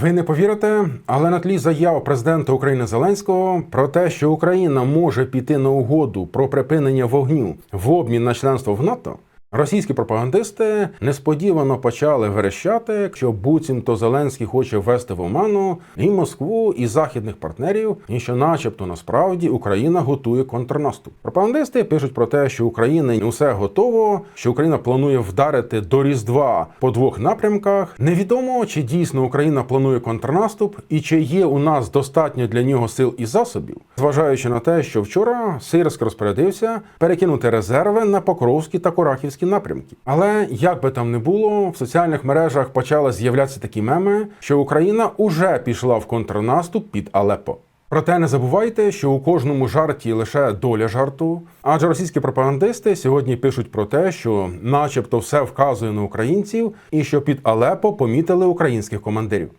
Ви не повірите, але на тлі заяв президента України Зеленського про те, що Україна може піти на угоду про припинення вогню в обмін на членство в НАТО. Російські пропагандисти несподівано почали верещати, що буцімто Зеленський хоче ввести в оману і Москву, і західних партнерів, і що, начебто, насправді Україна готує контрнаступ. Пропагандисти пишуть про те, що Україна усе готово, що Україна планує вдарити до Різдва по двох напрямках. Невідомо, чи дійсно Україна планує контрнаступ і чи є у нас достатньо для нього сил і засобів, зважаючи на те, що вчора Сирськ розпорядився перекинути резерви на Покровські та Курахівські напрямки. Але як би там не було, в соціальних мережах почали з'являтися такі меми, що Україна уже пішла в контрнаступ під Алеппо. Проте не забувайте, що у кожному жарті лише доля жарту. Адже російські пропагандисти сьогодні пишуть про те, що, начебто, все вказує на українців, і що під Алеппо помітили українських командирів.